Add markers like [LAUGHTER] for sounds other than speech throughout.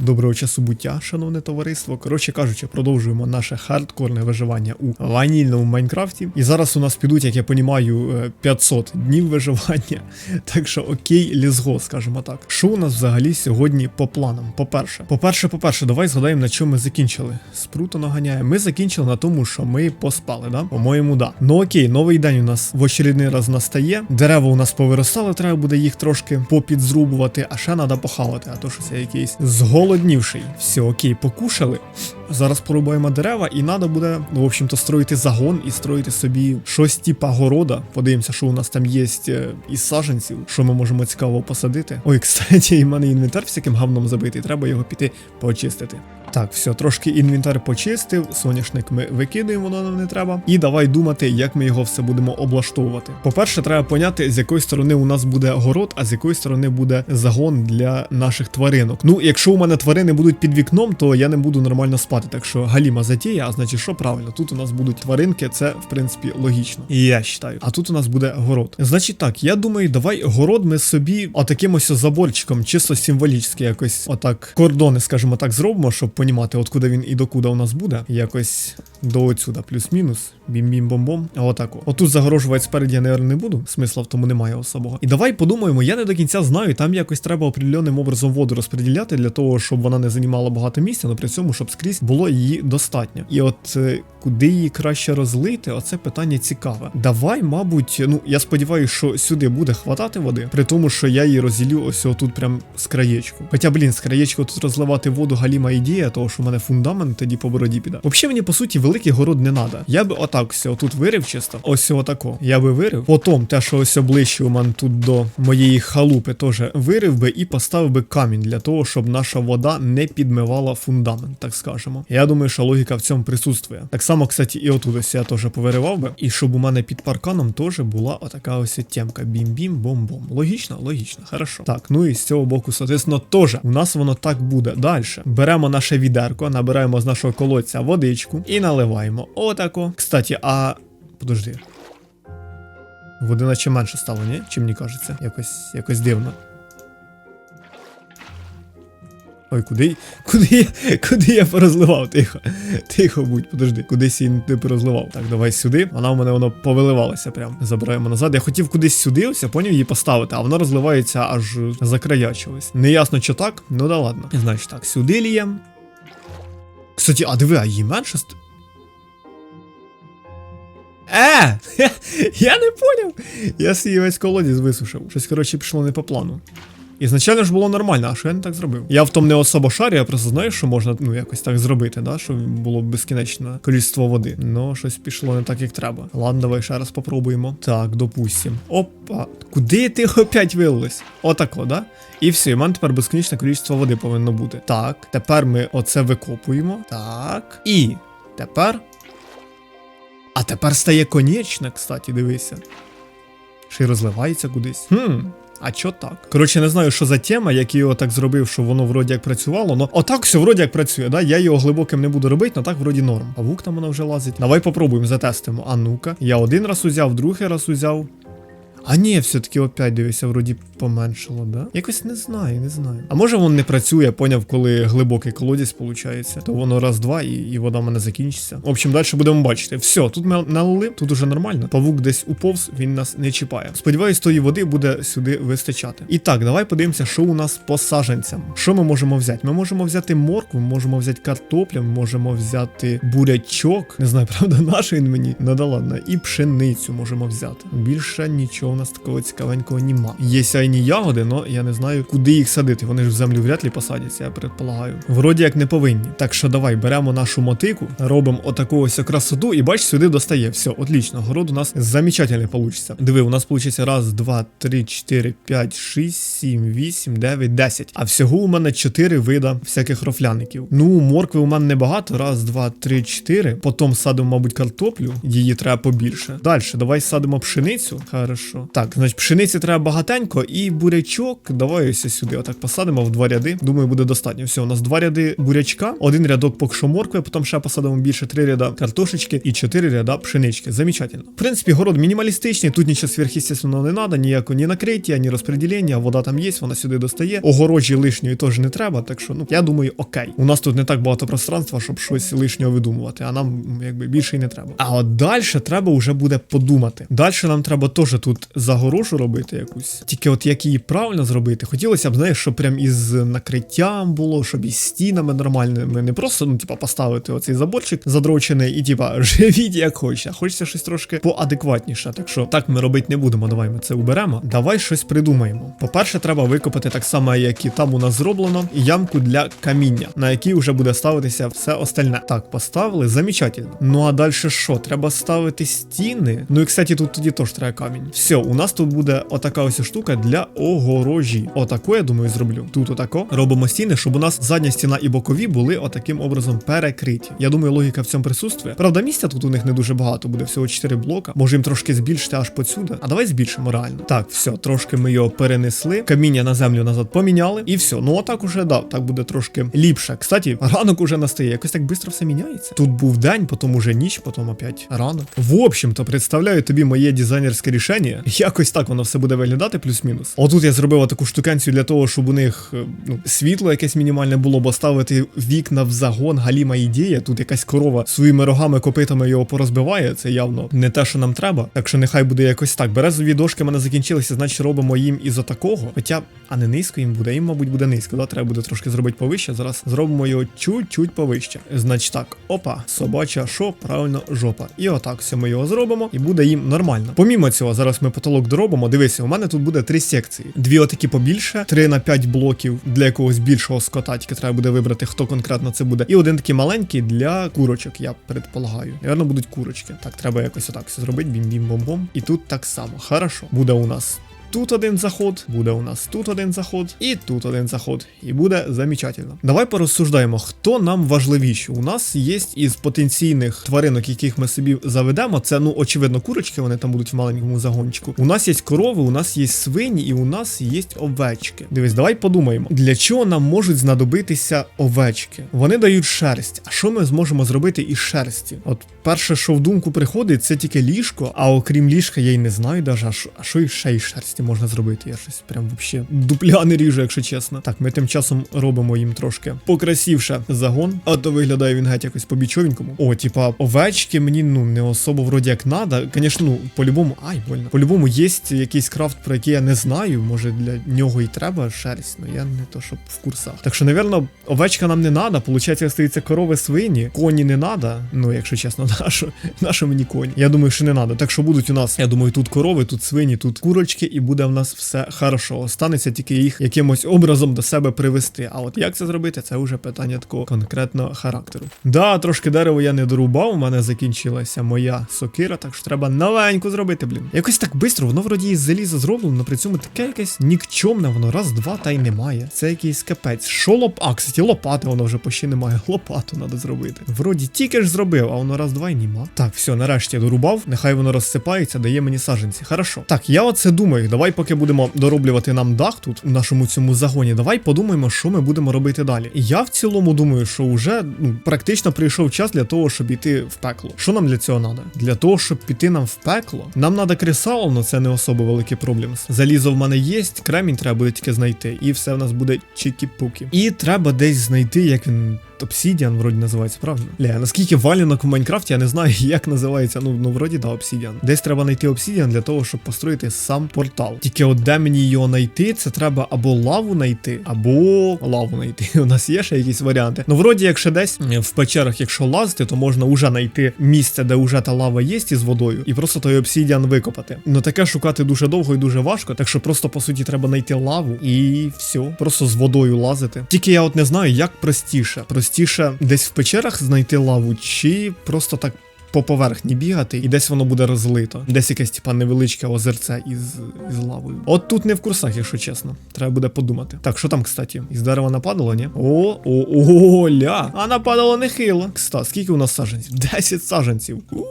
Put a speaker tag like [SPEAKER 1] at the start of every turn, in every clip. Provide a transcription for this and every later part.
[SPEAKER 1] Доброго часу буття, шановне товариство. Коротше кажучи, продовжуємо наше хардкорне виживання у ванільному Майнкрафті. І зараз у нас підуть, як я понімаю, е, 500 днів виживання. [LAUGHS] Так що окей, лізго, скажімо так. Що у нас взагалі сьогодні по планам? По-перше, по-перше, по-перше, давай згадаємо, на чому ми закінчили. Спруто наганяє. Ми закінчили на тому, що ми поспали, да? По-моєму, да. Ну окей, новий день у нас в очередний раз настає. Дерева у нас повиростали, треба буде їх трошки попідзрубувати, а ще треба похавати, а то що це якийсь зголоднівший. Все, окей, покушали. Зараз порубаємо дерева, і треба буде, ну, в общем-то, строїти загон і строїти собі щось типа города. Подивимося, що у нас там є е, із саженців, що ми можемо цікаво посадити. Ой, [LAUGHS] кстати, і в мене інвентар всяким гавном забитий, треба його піти почистити. Так, все, трошки інвентар почистив, соняшник ми викидаємо, воно нам не треба. І давай думати, як ми його все будемо облаштовувати. По-перше, треба поняти, з якої сторони у нас буде город, а з якої сторони буде загон для наших тваринок. Ну, якщо у мене тварини будуть під вікном, то я не буду нормально спати. Так що галіма затія, а значить, що правильно, тут у нас будуть тваринки, це в принципі логічно. І я вважаю. А тут у нас буде город. Значить так, я думаю, давай город ми собі отаким ось заборчиком, чисто символічно якось отак кордони, скажімо так, зробимо, щоб понімати, откуда він і докуди у нас буде. Якось до оцюда, плюс-мінус. Бім-бім-бом-бом. А отако. Отут загорожувати спереді я, наверное, не буду. Смисла в тому немає особого. І давай подумаємо, я не до кінця знаю, там якось треба определенним образом воду розподіляти для того, щоб вона не займала багато місця, але при цьому, щоб скрізь було її достатньо. І от е, куди її краще розлити, оце питання цікаве. Давай, мабуть, ну я сподіваюся, що сюди буде хватати води, при тому, що я її розділю ось отут прям з краєчку. Хоча, блін, з краєчку тут розливати воду галіма ідея, того що в мене фундамент тоді по бороді піде. Взагалі мені по суті великий город не треба. Я би отак все отут вирив чисто. Ось отако. Я би вирив. Потім те, що ось ближче у мене тут до моєї халупи, теж вирив би і поставив би камінь для того, щоб наша вода не підмивала фундамент, так скажемо. Я думаю, що логіка в цьому присутствує. Так само, кстати, і отут ось я теж повиривав би. І щоб у мене під парканом теж була отака ось тємка. Бім-бім-бом-бом. Логічно, логічно, хорошо. Так, ну і з цього боку, соответственно, теж у нас воно так буде. Далі. Беремо наше відерко, набираємо з нашого колодця водичку і наливаємо. Отако. Кстати, а. Подожди. Води наче менше стало, ні? Чи мені кажеться? Якось, якось дивно. Ой, куди, куди, я, куди я порозливав? Тихо. Тихо будь, подожди, кудись її не порозливав. Так, давай сюди. Вона в мене воно повиливалася прям. Забираємо назад. Я хотів кудись сюди, ось я поняв її поставити, а вона розливається аж за края чогось. Неясно, чи так, ну да ладно. Значить так, сюди лієм. Кстати, а диви, а її менше. Е! [LAUGHS] Я не поняв. Я свій весь колодязь висушив. Щось, коротше, пішло не по плану. Ізначально ж було нормально, а що я не так зробив? Я в тому не особо шарю, я просто знаю, що можна ну якось так зробити, да? щоб було безкінечне кількість води. Ну, щось пішло не так, як треба. Ладно, давай ще раз попробуємо. Так, допустим. Опа. Куди ти опять вилилось? Отако, да? І все, і в мене тепер безкінечне кількість води повинно бути. Так, тепер ми оце викопуємо. Так. І тепер. А тепер стає конечне, кстати, дивися. Ще й розливається кудись. Хм. А чо так? Коротше, не знаю, що за тема, як я його так зробив, що воно вроді як працювало. але отак все вроді як працює, да? Я його глибоким не буду робити, але так вроді норм. Павук там воно вже лазить. Давай попробуємо, затестимо. А ну-ка. Я один раз узяв, другий раз узяв. А ні, все-таки опять дивися, вроді поменшало, да? Якось не знаю, не знаю. А може воно не працює, поняв, коли глибокий колодязь виходить, то воно раз-два і, і вода в мене закінчиться. В общем, далі будемо бачити. Все, тут ми налили, тут уже нормально. Павук десь уповз, він нас не чіпає. Сподіваюсь, тої води буде сюди вистачати. І так, давай подивимося, що у нас по саженцям. Що ми можемо взяти? Ми можемо взяти моркву, можемо взяти картоплю, можемо взяти бурячок. Не знаю, [LAUGHS] правда, наш він мені. Ну да ладно. І пшеницю можемо взяти. Більше нічого нас такого цікавенького нема. Є сяйні ягоди, але я не знаю, куди їх садити. Вони ж в землю вряд ли посадяться, я предполагаю. Вроді як не повинні. Так що давай беремо нашу мотику, робимо отаку ось красоту, і бач, сюди достає. Все, отлично. Город у нас замечательний получиться. Диви, у нас получиться раз, два, три, чотири, п'ять, шість, сім, вісім, дев'ять, десять. А всього у мене чотири вида всяких рофляників. Ну, моркви у мене небагато. Раз, два, три, чотири. Потім садимо, мабуть, картоплю. Її треба побільше. Далі, давай садимо пшеницю. Хорошо. Що. Так, значить, пшениці треба багатенько, і бурячок. Давай ось сюди. Отак посадимо в два ряди. Думаю, буде достатньо. Все, у нас два ряди бурячка, один рядок поки що моркви, потім ще посадимо більше три ряда картошечки і чотири ряда пшенички. Замечательно. В принципі, город мінімалістичний, тут нічого сверхъестественного не треба, ніякого ні накриття, ні розподілення, вода там є, вона сюди достає. Огорожі лишньої теж не треба, так що, ну, я думаю, окей. У нас тут не так багато пространства, щоб щось лишнього видумувати, а нам якби більше і не треба. А от далі треба вже буде подумати. Далі нам треба теж тут загорожу робити якусь. Тільки от як її правильно зробити, хотілося б, знаєш, щоб прям із накриттям було, щоб із стінами нормальними, не просто, ну, типа, поставити оцей заборчик задрочений і, типа, [LAUGHS] живіть як хочете. Хочеться щось трошки поадекватніше. Так що так ми робити не будемо. Давай ми це уберемо. Давай щось придумаємо. По-перше, треба викопати так само, як і там у нас зроблено, ямку для каміння, на якій вже буде ставитися все остальне. Так, поставили, замечательно. Ну а далі що? Треба ставити стіни. Ну і кстати, тут тоді теж треба камінь. Все, у нас тут буде отака ось штука для огорожі. Отако, я думаю, зроблю. Тут отако. Робимо стіни, щоб у нас задня стіна і бокові були отаким образом перекриті. Я думаю, логіка в цьому присутствує. Правда, місця тут у них не дуже багато, буде всього 4 блока. Може їм трошки збільшити аж посюди. А давай збільшимо реально. Так, все, трошки ми його перенесли. Каміння на землю назад поміняли. І все. Ну отак уже да, так буде трошки ліпше. Кстати, ранок уже настає. Якось так швидко все міняється. Тут був день, потім уже ніч, потім опять ранок. В общем-то, представляю тобі моє дизайнерське рішення. Якось так воно все буде виглядати, плюс-мінус. Отут я зробив таку штукенцію для того, щоб у них е, ну, світло якесь мінімальне було, бо ставити вікна в загон, галіма ідея. Тут якась корова своїми рогами, копитами його порозбиває. Це явно не те, що нам треба. Так що нехай буде якось так. Березові дошки в мене закінчилися, значить робимо їм із отакого. Хоча, а не низько їм буде, їм, мабуть, буде низько. Да? Треба буде трошки зробити повище. Зараз зробимо його чуть-чуть повище. Значить так, опа, собача, що правильно, жопа. І отак все ми його зробимо, і буде їм нормально. Помімо цього, зараз ми потолок доробимо. Дивися, у мене тут буде три секції. Дві отакі побільше, три на п'ять блоків для якогось більшого скота, тільки треба буде вибрати, хто конкретно це буде. І один такий маленький для курочок, я предполагаю. Наверно, будуть курочки. Так, треба якось отак все зробити. Бім-бім-бом-бом. І тут так само. Хорошо. Буде у нас Тут один заход, буде у нас тут один заход, і тут один заход. І буде замечательно. Давай порозсуждаємо, хто нам важливіший. У нас є із потенційних тваринок, яких ми собі заведемо. Це, ну, очевидно, курочки, вони там будуть в маленькому загончику. У нас є корови, у нас є свині, і у нас є овечки. Дивись, давай подумаємо, для чого нам можуть знадобитися овечки. Вони дають шерсть. А що ми зможемо зробити із шерсті? От перше, що в думку приходить, це тільки ліжко, а окрім ліжка, я й не знаю даже, а що, ще із шерсті можна зробити. Я щось прям вообще дупля не ріжу, якщо чесно. Так, ми тим часом робимо їм трошки покрасивше загон, а то виглядає він геть якось по-бічовенькому. О, типа, овечки мені ну не особо вроді як надо. Звісно, ну, по-любому, ай, больно. По-любому є якийсь крафт, про який я не знаю. Може для нього і треба шерсть, але я не то, щоб в курсах. Так що, напевно, овечка нам не надо. Получається, остаються корови свині, коні не надо. Ну, якщо чесно, [LAUGHS] нащо, нащо мені коні? Я думаю, що не надо. Так що будуть у нас, я думаю, тут корови, тут свині, тут курочки, і буде в нас все хорошо. Останеться тільки їх якимось образом до себе привести. А от як це зробити, це вже питання такого конкретного характеру. Да, трошки дерево я не дорубав, у мене закінчилася моя сокира, так що треба новеньку зробити, блін. Якось так швидко, воно вроді із заліза зроблено, але при цьому таке якесь нікчомне, воно раз, два та й немає. Це якийсь капець. Що лоп. А, кстати, лопати воно вже почти немає. [LAUGHS] Лопату треба зробити. Вроді тільки ж зробив, а воно раз, два й нема. Так, все, нарешті я дорубав. Нехай воно розсипається, дає мені саженці. Хорошо. Так, я оце думаю, давай, поки будемо дороблювати нам дах тут, у нашому цьому загоні, давай подумаємо, що ми будемо робити далі. Я в цілому думаю, що вже ну, практично прийшов час для того, щоб іти в пекло. Що нам для цього треба? Для того, щоб піти нам в пекло, нам треба кресало, але це не особо великий проблем. Залізо в мене є, кремінь треба буде тільки знайти, і все в нас буде чікі-пукі. І треба десь знайти, як він. Obsidian вроді називається, правильно? Ля, наскільки валянок в Майнкрафті, я не знаю, [LAUGHS] як називається. Ну, ну вроді да, Obsidian. Десь треба знайти Obsidian для того, щоб построїти сам портал. Тільки от де мені його знайти, це треба або лаву знайти, або лаву знайти. [LAUGHS] У нас є ще якісь варіанти. Ну, вроді, якщо десь е, в печерах, якщо лазити, то можна вже знайти місце, де вже та лава є із водою, і просто той Obsidian викопати. Ну таке шукати дуже довго і дуже важко, так що просто по суті треба знайти лаву і все. Просто з водою лазити. Тільки я от не знаю, як простіше. Простіше десь в печерах знайти лаву, чи просто так по поверхні бігати, і десь воно буде розлито. Десь якесь, типа, невеличке озерце із, із лавою. От тут не в курсах, якщо чесно. Треба буде подумати. Так, що там, кстати? Із дерева нападало, ні? О, о, о, ля! А нападало нехило. Кста, скільки у нас саджанців? 10 [LAUGHS] саджанців. У,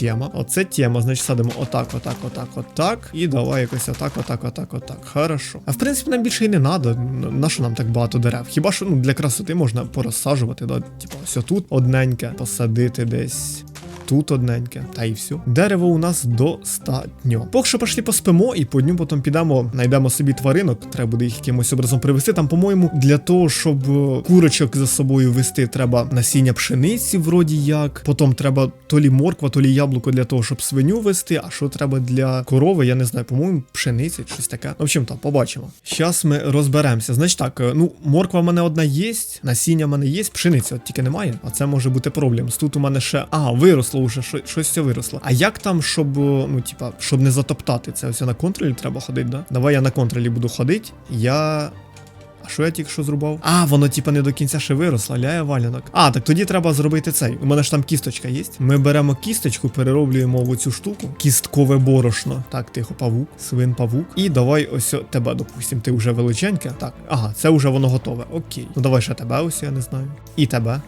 [SPEAKER 1] Тема. Оце тема. Значить, садимо отак, отак, отак, отак. І давай якось отак, отак, отак, отак. Хорошо. А в принципі, нам більше і не треба. На що нам так багато дерев? Хіба що ну, для красоти можна порозсаджувати, да? Типа, ось тут одненьке, посадити десь. Тут одненьке, та і все. Дерево у нас достатньо. Поки що пошли поспимо, і по дню потім підемо, знайдемо собі тваринок. Треба буде їх якимось образом привезти. Там, по-моєму, для того, щоб е, курочок за собою вести, треба насіння пшениці, вроді як. Потім треба то лі морква, то лі яблуко для того, щоб свиню вести. А що треба для корови, я не знаю, по-моєму, пшениці, щось таке. В общем, там, побачимо. Зараз ми розберемося. Значить так, е, ну, морква в мене одна є, насіння в мене є, пшениці от тільки немає. А це може бути проблем. Тут у мене ще. А, виросло вже, що- щось це виросло. А як там, щоб, ну, типа, щоб не затоптати це? Ось на контролі треба ходити, да? Давай я на контролі буду ходити. Я. А що я тільки що зрубав? А, воно типа не до кінця ще виросло, ляє валянок. А, так тоді треба зробити цей. У мене ж там кісточка є. Ми беремо кісточку, перероблюємо в оцю штуку. Кісткове борошно. Так, тихо, павук, свин павук. І давай ось тебе, допустим, ти вже величеньке. Так, ага, це вже воно готове. Окей. Ну давай ще тебе ось, я не знаю. І тебе.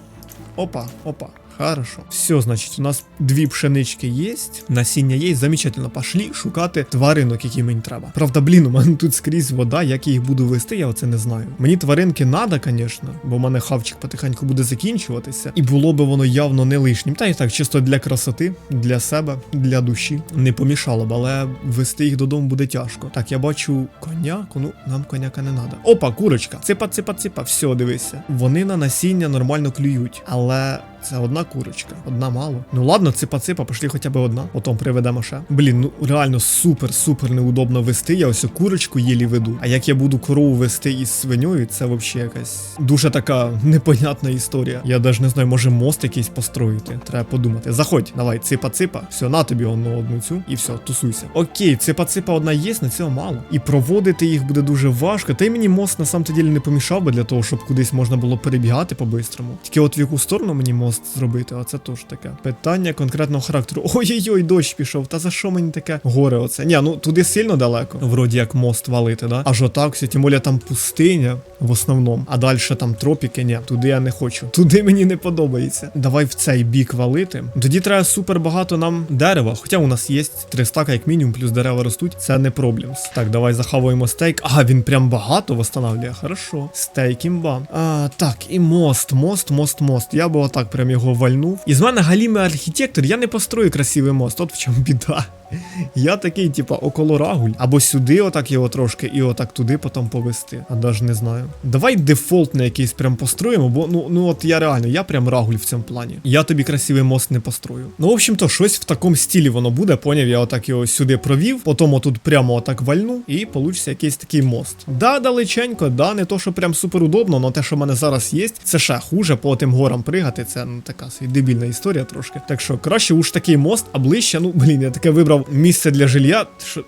[SPEAKER 1] Опа, опа. Хорошо. Все, значить, у нас дві пшенички є, насіння є, замечательно. Пошли шукати тваринок, які мені треба. Правда, блін, у мене тут скрізь вода, як їх буду вести, я оце не знаю. Мені тваринки надо, звісно, бо в мене хавчик потихеньку буде закінчуватися, і було би воно явно не лишнім. Та й так, чисто для красоти, для себе, для душі. Не помішало б, але вести їх додому буде тяжко. Так, я бачу коняку, ну нам коняка не треба. Опа, курочка. Ципа, ципа, ципа. Все, дивися. Вони на насіння нормально клюють, але. Це одна курочка, одна мало. Ну ладно, ципа-ципа, пошли хоча б одна, потім приведемо ще. Блін, ну реально супер-супер неудобно вести. Я ось курочку єлі веду. А як я буду корову вести із свиньою, це взагалі якась дуже така непонятна історія. Я навіть не знаю, може мост якийсь построїти. Треба подумати. Заходь, давай, ципа-ципа. Все, на тобі одну одну цю, і все, тусуйся. Окей, ципа-ципа одна є, на цього мало. І проводити їх буде дуже важко. Та й мені мост на самом деле не помішав би для того, щоб кудись можна було перебігати по-бистрому. Тільки от в яку сторону мені мост зробити, а це теж таке. Питання конкретного характеру. [LAUGHS] Ой-ой-ой, дощ пішов. Та за що мені таке горе оце? Ні, ну туди сильно далеко. Вроді як мост валити, да? Аж отак все, тим більше там пустиня в основному. А далі там тропіки, ні, туди я не хочу. [LAUGHS] Туди мені не подобається. Давай в цей бік валити. Тоді треба супер багато нам дерева. Хоча у нас є три стака, як мінімум, плюс дерева ростуть. Це не проблемс. Так, давай захавуємо стейк. А, він прям багато восстанавлює. Хорошо. Стейк імба. А, так, і мост, мост, мост, мост. Я би отак прям його вальнув. І з мене галімий архітектор, я не построю красивий мост. От в чому біда. [LAUGHS] Я такий, типа, около рагуль. Або сюди, отак його трошки, і отак туди потім повести. А даже не знаю. Давай дефолтний якийсь прям построїмо, бо ну, ну от я реально, я прям рагуль в цьому плані. Я тобі красивий мост не построю. Ну, в общем-то, щось в такому стилі воно буде, поняв, я отак його сюди провів, потім отут прямо отак вальну, і получиться якийсь такий мост. Да, далеченько, да, не то, що прям супер удобно, але те, що в мене зараз є, це ще хуже по тим горам пригати. Це ну така дебільна історія трошки. Так що краще уж такий мост, а ближче, ну блін, я таке вибрав місце для жилья. Що.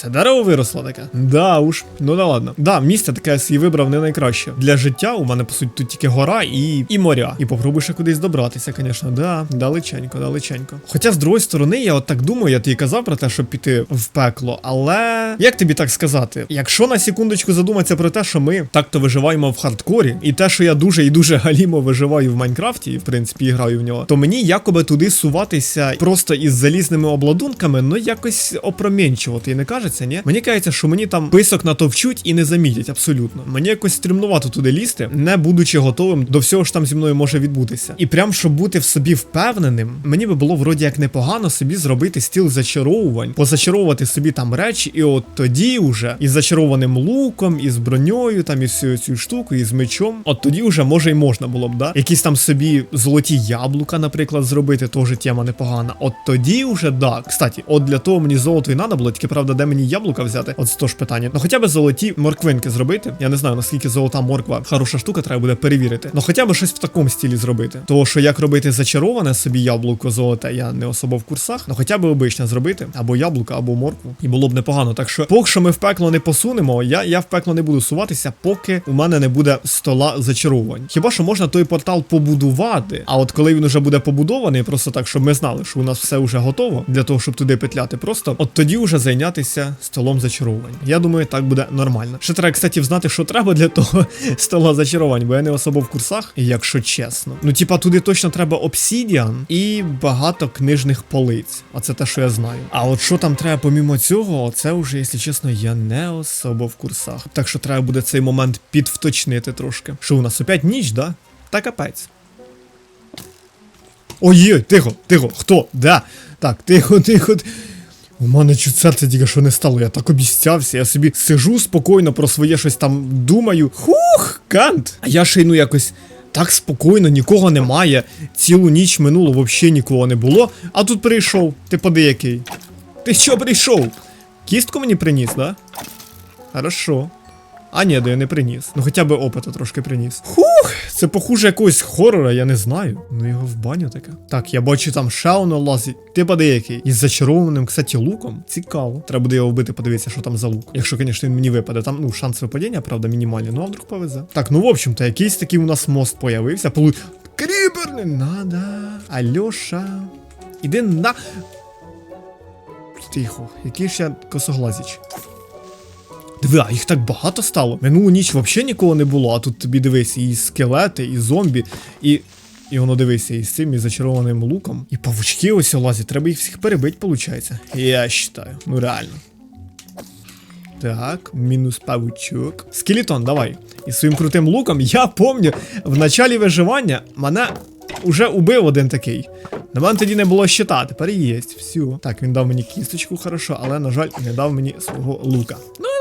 [SPEAKER 1] Це дерево виросло таке? Да уж, ну да ладно. Да, місце таке свій вибрав не найкраще. Для життя у мене, по суті, тут тільки гора і, і моря. І попробуй ще кудись добратися, звісно. Да, далеченько, далеченько. Хоча, з другої сторони, я от так думаю, я тобі казав про те, щоб піти в пекло. Але як тобі так сказати? Якщо на секундочку задуматися про те, що ми так-то виживаємо в хардкорі, і те, що я дуже і дуже [LAUGHS] галімо виживаю в Майнкрафті, і в принципі і граю в нього, то мені якоби туди суватися просто із залізними обладунками, ну якось опроменчиво, ти не кажеться, ні? Мені кажеться, що мені там писок натовчуть і не замітять абсолютно. Мені якось стрімнувато туди лізти, не будучи готовим до всього, що там зі мною може відбутися. І прям щоб бути в собі впевненим, мені би було вроді як непогано собі зробити стіл зачаровувань, позачаровувати собі там речі, і от тоді вже із зачарованим луком, із броньою, там із всією цю штуку, і з мечом. От тоді вже може й можна було б, да? Якісь там собі золоті яблука, наприклад, зробити, теж тема непогана. От тоді вже да. Кстати, от для того мені золото і надо було, тільки правда, де мені мені яблука взяти? От це ж питання. Ну хоча б золоті морквинки зробити. Я не знаю, наскільки золота морква хороша штука, треба буде перевірити. Ну хоча б щось в такому стилі зробити. Того, що як робити зачароване собі яблуко золоте, я не особо в курсах. Ну хоча б обичне зробити, або яблуко, або моркву. І було б непогано. Так що, поки що ми в пекло не посунемо, я, я в пекло не буду суватися, поки у мене не буде стола зачаровувань. Хіба що можна той портал побудувати? А от коли він уже буде побудований, просто так, щоб ми знали, що у нас все вже готово для того, щоб туди петляти, просто от тоді вже зайнятися столом зачаровувань. Я думаю, так буде нормально. Ще треба, кстати, знати, що треба для того [LAUGHS] стола зачарувань, бо я не особо в курсах, якщо чесно. Ну, типа, туди точно треба обсідіан і багато книжних полиць. А це те, що я знаю. А от що там треба помімо цього, це вже, якщо чесно, я не особо в курсах. Так що треба буде цей момент підвточнити трошки. Що у нас опять ніч, да? Та капець. Ой, тихо, тихо, хто? Да? Так, тихо, тихо. ти- У мене чуть серце тільки що не стало, я так обіцявся, я собі сижу спокійно про своє щось там думаю. Хух, кант. А я ще й ну якось так спокійно, нікого немає. Цілу ніч минуло, взагалі нікого не було. А тут прийшов. Ти подиякий. Ти що прийшов? Кістку мені приніс, да? Хорошо. А ні, да я не приніс. Ну хоча б опита трошки приніс. Хух, це похуже якогось хорора, я не знаю. Ну його в баню таке. Так, я бачу там воно лазить. Ти поди який. Із зачарованим, кстати, луком. Цікаво. Треба буде його вбити, подивитися, що там за лук. Якщо, звісно, він мені випаде. Там, ну, шанс випадіння, правда, мінімальний. Ну, а вдруг повезе. Так, ну в общем-то, якийсь такий у нас мост появився. Полу... Крібер не надо. Альоша. Іди на. Тихо, який ще косоглазіч. Диви, а їх так багато стало. Минулу ніч взагалі нікого не було, а тут тобі дивись, і скелети, і зомбі, і. І воно дивися, і з цим і зачарованим луком. І павучки ось лазять, треба їх всіх перебити, виходить. Я вважаю. Ну реально. Так, мінус павучок. Скелетон, давай. І своїм крутим луком, я помню, в началі виживання мене уже убив один такий. На мене тоді не було щита, тепер є. Все. Так, він дав мені кісточку, хорошо, але, на жаль, не дав мені свого лука. Ну.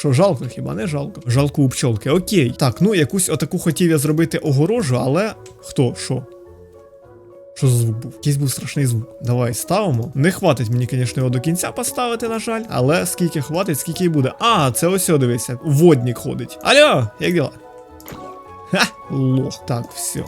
[SPEAKER 1] Що, жалко, хіба не жалко? Жалко у пчолки. Окей. Так, ну якусь отаку хотів я зробити огорожу, але. Хто? Що? Що за звук був? Якийсь був страшний звук. Давай ставимо. Не хватить мені, звісно, його до кінця поставити, на жаль. Але скільки хватить, скільки й буде. А, це ось, дивися. Водник ходить. Алло, як діла? Ха, лох. Так, все.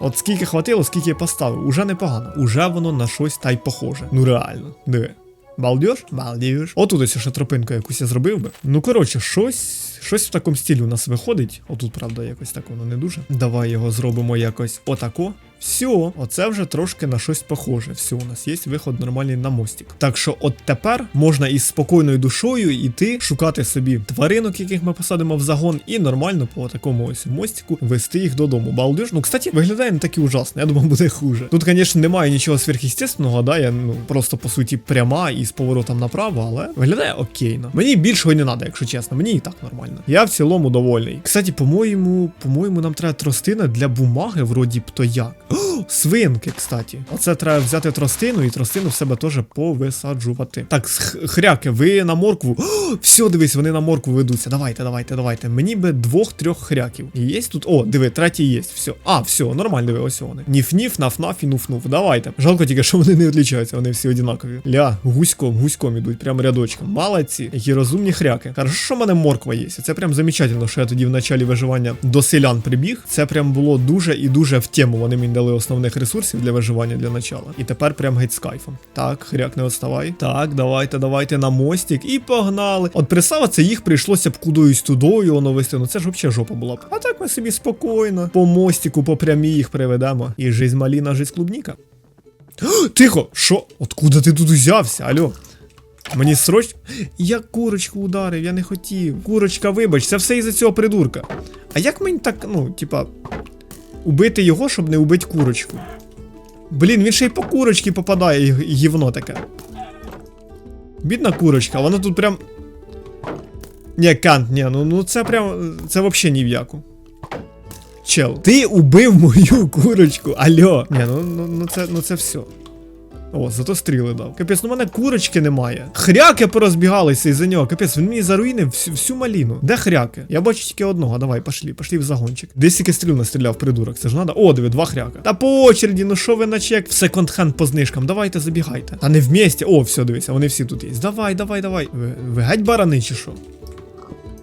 [SPEAKER 1] От скільки хватило, скільки я поставив. Уже непогано. Уже воно на щось та й похоже. Ну реально. Диви. Балдеж? Балдеж. Отут ось ще тропинку якусь я зробив би. Ну коротше, щось. Щось в такому стилі у нас виходить. Отут, правда, якось так воно не дуже. Давай його зробимо якось отако. Все, оце вже трошки на щось похоже. Все, у нас є виход нормальний на мостик. Так що, от тепер можна із спокійною душою йти шукати собі тваринок, яких ми посадимо в загон, і нормально по такому ось мостику вести їх додому. Балдеж. Ну, кстати, виглядає не так і ужасно. Я думав, буде хуже. Тут, звісно, немає нічого сверхъестественного, да, я ну просто по суті пряма і з поворотом направо, але виглядає окейно. Мені більшого не треба, якщо чесно. Мені і так нормально. Я в цілому довольний. Кстати, по-моєму, по-моєму, нам треба тростина для бумаги, вроді б то як. [GASPS] Свинки, кстати. Оце треба взяти тростину і тростину в себе теж повисаджувати. Так, хряки, ви на моркву. [GASPS] Все, дивись, вони на моркву ведуться. Давайте, давайте, давайте. Мені би двох-трьох хряків. Є тут? О, диви, третій є. Все. А, все, нормально, диви, ось вони. Ніф-ніф, наф-наф і нуф-нуф. Давайте. Жалко тільки, що вони не відлічаються, вони всі однакові. Ля, гуськом, гуськом ідуть, прям рядочком. Молодці, які розумні хряки. Хорошо, що в мене морква є. Це прям замечательно, що я тоді в началі виживання до селян прибіг. Це прям було дуже і дуже в тему. Вони мені дали основних ресурсів для виживання для начала. І тепер прям геть з кайфом. Так, хряк, не відставай. Так, давайте, давайте на мостик і погнали. От представа, це їх прийшлося б кудись тудою воно вести. Ну це ж взагалі жопа була б. А так ми собі спокійно. По мостику, по прямій їх приведемо. І жизнь маліна, жизнь клубніка. Тихо! Що? Откуда ти тут узявся? Алло? Мені срочно. Я курочку ударив, я не хотів. Курочка, вибач, це все із-за цього придурка. А як мені так, ну, типа, убити його, щоб не убити курочку? Блін, він ще й по курочці попадає, гі- гівно таке. Бідна курочка, вона тут прям. Ні, кант, ні, ну, ну це прям. Це взагалі ні в яку. Чел, ти убив мою курочку, алло. Ні, ну, ну, ну це, ну це все. О, зато стріли дав. Капець, ну в мене курочки немає. Хряки порозбігалися із-за нього. Капець, він мені заруїнив всю, всю маліну. Де хряки? Я бачу тільки одного. Давай, пошли, пошли в загончик. Десь тільки стріл настріляв, придурок. Це ж надо. О, диви, два хряка. Та по очереді, ну що ви наче як в секонд-хенд по знижкам? Давайте забігайте. Та не вместе. О, все, дивися, вони всі тут є. Давай, давай, давай. Ви, ви геть барани чи що?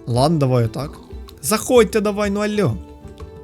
[SPEAKER 1] Ладно, давай так. Заходьте давай, ну алло.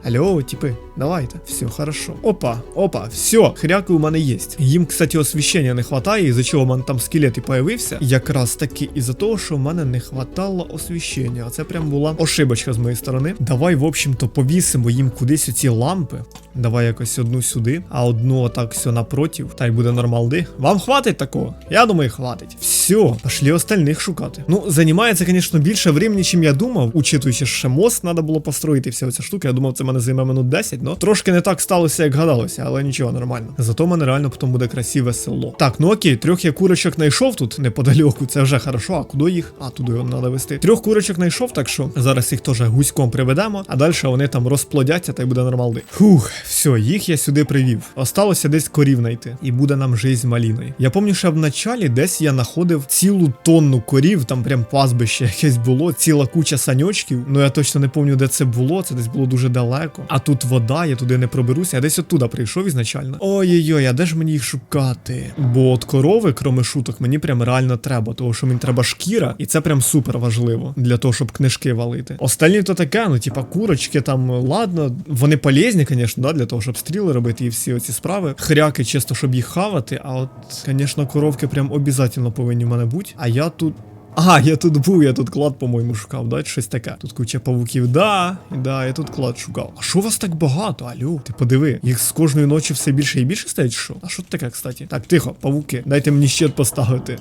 [SPEAKER 1] Алло, типи, давайте. Все, хорошо. Опа, опа, все, хряки у мене є. Їм, кстати, освіщення не хватає, із-за чого в мене там скелет і появився. Якраз таки із-за того, що в мене не хватало освіщення. А це прям була ошибочка з моєї сторони. Давай, в общем-то, повісимо їм кудись оці лампи. Давай якось одну сюди, а одну отак все напротив. Та й буде нормалди. Вам хватить такого? Я думаю, хватить. Все, пошли остальних шукати. Ну, займається, звісно, більше времени, чим я думав, учитуючи, що мост треба було построїти, вся ця штука. Я думав, це мене займе минут 10, но трошки не так сталося, як гадалося, але нічого, нормально. Зато мене реально потім буде красиве село. Так, ну окей, трьох я курочок знайшов тут неподаліку, це вже хорошо. А куди їх? А, туди його треба вести. Трьох курочок знайшов, так що зараз їх теж гуськом приведемо, а далі вони там розплодяться та й буде нормалди. Фух, все, їх я сюди привів. Осталося десь корів знайти. І буде нам жизнь маліною. Я пам'ятаю, що в началі десь я знаходив цілу тонну корів, там прям пастбище якесь було, ціла куча саньочків. Ну я точно не пам'ятаю, де це було. Це десь було дуже далеко. А тут вода, я туди не проберуся. Я десь оттуда прийшов ізначально. Ой-ой-ой, а де ж мені їх шукати? Бо от корови, кроме шуток, мені прям реально треба, тому що мені треба шкіра, і це прям супер важливо для того, щоб книжки валити. Остальні то таке, ну типа курочки там, ладно, вони полезні, звісно, да, для того, щоб стріли робити і всі оці справи. Хряки, чисто, щоб їх хавати, а от, звісно, коровки прям обов'язково повинні в мене бути. А я тут. Ага, я тут був, я тут клад, по-моєму, шукав, да? Щось таке. Тут куча павуків, да, да, я тут клад шукав. А що вас так багато, алю? Ти подиви, їх з кожної ночі все більше і більше стає, що? А що таке, кстати? Так, тихо, павуки, дайте мені щит поставити.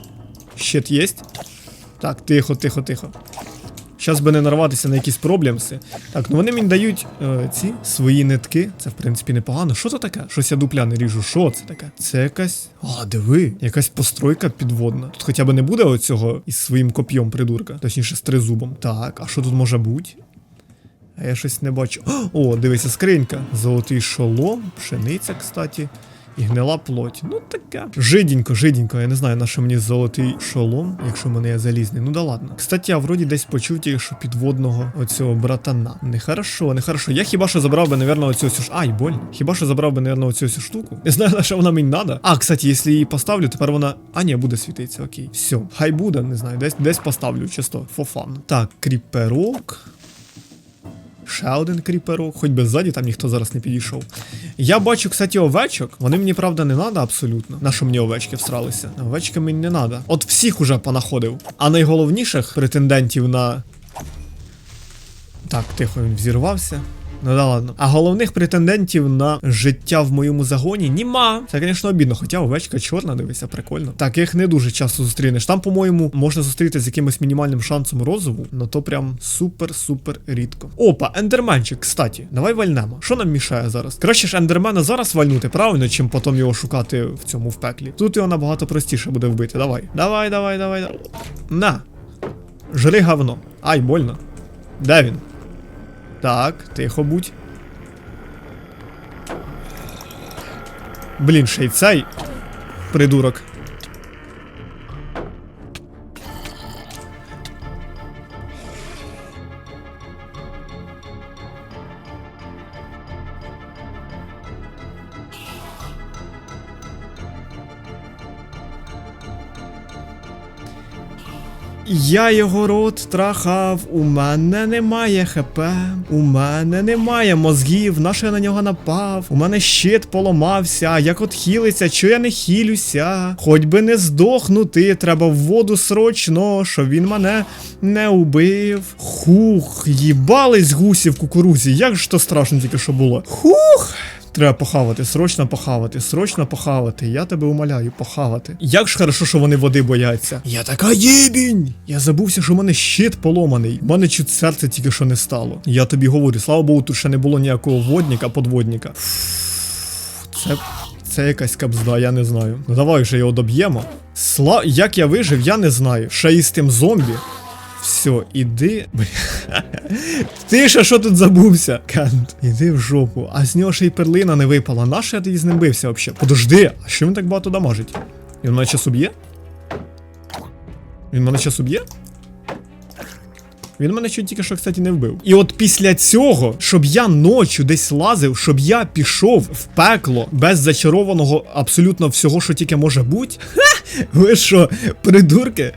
[SPEAKER 1] Щит є? Так, тихо, тихо, тихо. Щас би не нарватися на якісь проблемси. Так, ну вони мені дають е, ці свої нитки. Це в принципі непогано. Що це таке? Щось я дупля не ріжу. Що це таке? Це якась. А, диви, якась постройка підводна. Тут хоча б не буде оцього із своїм коп'єм придурка, точніше з тризубом. Так, а що тут може бути? А я щось не бачу. О, дивися, скринька. Золотий шолом, пшениця, кстати. І гнила плоть. Ну така. Жиденько, жиденько. Я не знаю, на що мені золотий шолом, якщо мене є залізний. Ну да ладно. Кстати, я вроді десь почув тільки, що підводного оцього братана. Нехорошо, нехорошо. Я хіба що забрав би, наверное, оцю всю ш... Ай, больно. Хіба що забрав би, наверное, оцю всю штуку. Не знаю, на що вона мені надо. А, кстати, якщо її поставлю, тепер вона. А, ні, буде світитися, окей. Все. Хай буде, не знаю, десь десь поставлю, чисто fun. Так, кріперок. Ще один кріперок, хоч би ззаді там ніхто зараз не підійшов. Я бачу, кстати, овечок. Вони мені, правда, не надо абсолютно. На що мені овечки всралися? Овечки мені не надо. От всіх уже понаходив. А найголовніших претендентів на. Так, тихо, він взірвався. Ну да ладно. А головних претендентів на життя в моєму загоні нема. Це, звісно, обідно, хоча овечка чорна, дивися, прикольно. Так, їх не дуже часто зустрінеш. Там, по-моєму, можна зустріти з якимось мінімальним шансом розову, но то прям супер-супер рідко. Опа, ендерменчик, кстати, давай вальнемо. Що нам мішає зараз? Краще ж ендермена зараз вальнути, правильно, чим потім його шукати в цьому в пеклі. Тут його набагато простіше буде вбити. Давай. Давай, давай, давай. давай. На. Жри говно. Ай, больно. Де він? Так, тихо будь. Блін, ще й придурок. Я його рот трахав, у мене немає хп, у мене немає мозгів, на що я на нього напав, у мене щит поламався, як от хілиться, що я не хілюся, хоч би не здохнути, треба в воду срочно, щоб він мене не убив. Хух, їбались гусі в кукурузі, як ж то страшно тільки що було. Хух. Треба похавати, срочно похавати, срочно похавати. Я тебе умоляю, похавати. Як ж хорошо, що вони води бояться. Я така єбінь! Я забувся, що в мене щит поломаний. У мене чуть серце тільки що не стало. Я тобі говорю, слава Богу, тут ще не було ніякого водника, подводника. Це. Це якась кабзда, я не знаю. Ну давай вже його доб'ємо. Сла. Як я вижив, я не знаю. Ще із тим зомбі. Все, іди. Ти ще що тут забувся? Кент, іди в жопу. А з нього ще й перлина не випала. Нащо я тоді з ним бився взагалі? Подожди, а що він так багато дамажить? Він мене час уб'є? Він мене час уб'є? Він мене ще тільки що, кстати, не вбив. І от після цього, щоб я ночі десь лазив, щоб я пішов в пекло без зачарованого абсолютно всього, що тільки може бути. Ви що, придурки?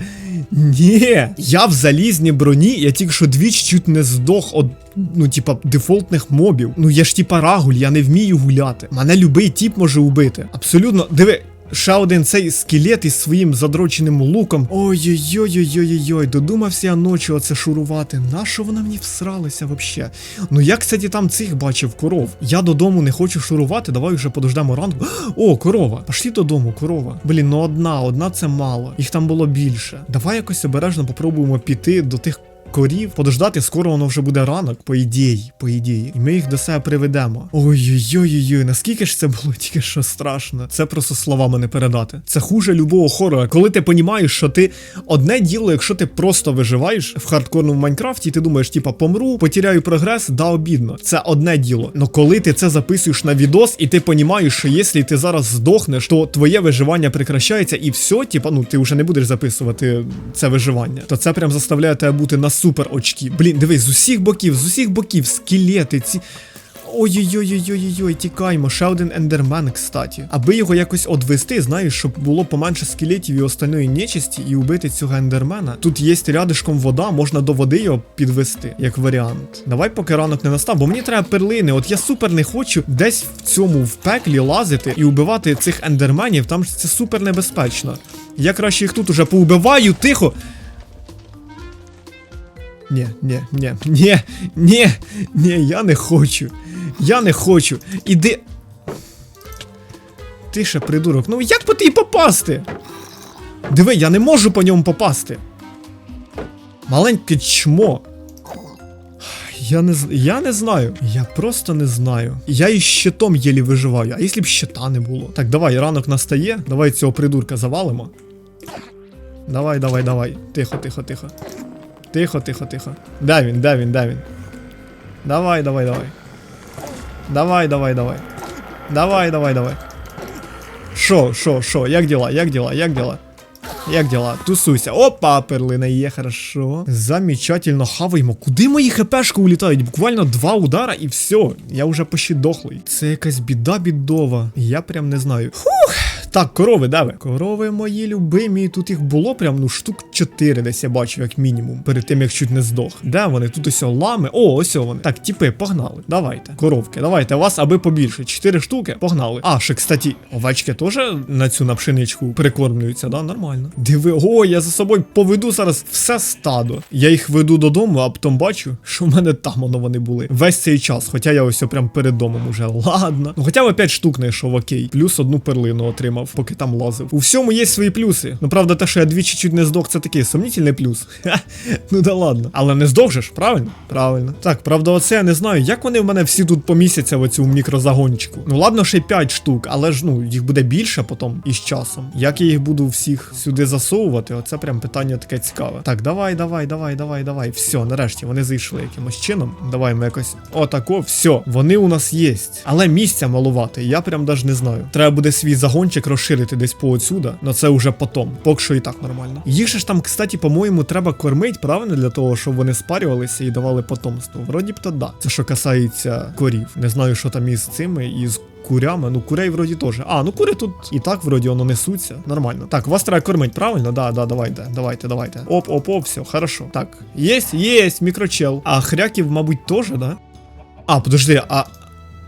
[SPEAKER 1] Ні, я в залізній броні, я тільки що двічі чуть не здох от, ну, типа, дефолтних мобів. Ну я ж типа рагуль, я не вмію гуляти. Мене любий тіп може убити. Абсолютно, диви. Один цей скелет із своїм задроченим луком. Ой-ой-ой-ой-ой-ой, додумався я ночі оце шурувати. Нащо вона мені всралася вообще? Ну я, кстати, там цих бачив коров. Я додому не хочу шурувати, давай вже подождемо ранку. О, корова! Пошлі додому, корова. Блін, ну одна, одна це мало. Їх там було більше. Давай якось обережно попробуємо піти до тих. Корів, подождати, скоро воно вже буде ранок, по ідеї, по ідеї. І ми їх до себе приведемо. Ой-ой-ой, наскільки ж це було тільки що страшно. Це просто словами не передати. Це хуже любого хорора. Коли ти понімаєш, що ти одне діло, якщо ти просто виживаєш в хардкорному Майнкрафті, ти думаєш, типа, помру, потеряю прогрес, да, обідно. Це одне діло. Но коли ти це записуєш на відос, і ти понімаєш, що якщо ти зараз здохнеш, то твоє виживання прекращається, і все, типа, ну ти вже не будеш записувати це виживання. То це прям заставляє тебе бути на супер очки. Блін, дивись, з усіх боків, з усіх боків, скелети, ці. Ой-ой-ой-ой-ой-ой, тікаємо. Ще один ендермен, кстати. Аби його якось одвести, знаєш, щоб було поменше скелетів і остальної нечисті і убити цього ендермена. Тут є рядишком вода, можна до води його підвести, як варіант. Давай, поки ранок не настав, бо мені треба перлини. От я супер не хочу десь в цьому в пеклі лазити і убивати цих ендерменів, там ж це супер небезпечно. Я краще їх тут уже поубиваю, тихо. Ні, ні, ні, ні, ні, ні, я не хочу. Я не хочу. Іди. Ти ще придурок. Ну як по тій попасти? Диви, я не можу по ньому попасти. Маленьке чмо. Я не, я не знаю. Я просто не знаю. Я із щитом єлі виживаю, а якщо б щита не було. Так, давай, ранок настає. Давай цього придурка завалимо. Давай, давай, давай. Тихо, тихо, тихо. Тихо, тихо, тихо. Де він, де він, де він? Давай, давай, давай. Давай, давай, давай. Давай, давай, давай. Шо, шо, шо, як діла, як діла, як діла? Як діла? Тусуйся. Опа, перлина є, хорошо. Замечательно хаваємо. Куди мої хпшки улітають? Буквально два удара і все. Я вже почти дохлий. Це якась біда бідова. Я прям не знаю. Фух. Так, корови, ви? Корови мої любимі. Тут їх було прям ну штук 4 десь я бачив, як мінімум. Перед тим як чуть не здох. Де вони? Тут ось лами. О, ось вони. Так, тіпи, погнали. Давайте. Коровки, давайте вас, аби побільше. 4 штуки, погнали. А, ще, кстати, овечки теж на цю на пшеничку прикормлюються, да? Нормально. Диви, о, я за собою поведу зараз все стадо. Я їх веду додому, а потім бачу, що в мене там воно вони були. Весь цей час. Хоча я ось прям перед домом уже. Ладно. Ну хоча б 5 штук знайшов, окей. Плюс одну перлину отримав, поки там лазив. У всьому є свої плюси. Ну правда, те, що я двічі чуть не здох, це такий сумнітельний плюс. [LAUGHS] Ну да ладно. Але не ж, правильно? Правильно. Так, правда, оце я не знаю, як вони в мене всі тут помістяться в оцю мікрозагончику. Ну ладно, ще 5 штук, але ж ну їх буде більше потім із часом. Як я їх буду всіх сюди засовувати? Оце прям питання таке цікаве. Так, давай, давай, давай, давай, давай. Все, нарешті вони зайшли якимось чином. Давай ми якось. Отако, все, вони у нас є. Але місця малувати, я прям даже не знаю. Треба буде свій загончик розширити десь по отсюда, но це вже потом. Поки що і так нормально. Їх же ж там, кстати, по-моєму, треба кормить, правильно, для того, щоб вони спарювалися і давали потомство. Вроді б то да. Це що касається корів. Не знаю, що там із цими, із курями. Ну, курей вроді теж. А, ну кури тут і так вроді воно несуться. Нормально. Так, вас треба кормить, правильно? Да, да, давайте, давайте, давайте. Оп, оп, оп, все, хорошо. Так, єсть, єсть, мікрочел. А хряків, мабуть, теж, да? А, подожди, а.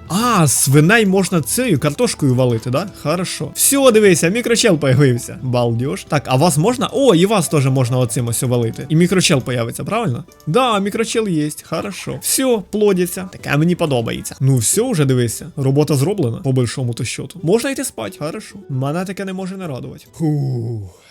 [SPEAKER 1] А, свиней можна цією картошкою валити, да? Хорошо. Все, дивися, мікрочел появився. Балдеж. Так, а вас можна? О, і вас теж можна оцим ось валити. І мікрочел появиться, правильно? Да, мікрочел є. Хорошо. Все, плодяться. Таке мені подобається. Ну все, вже дивися. Робота зроблена, по большому то счету. Можна йти спати, хорошо. Мене таке не може не радувати. Фух.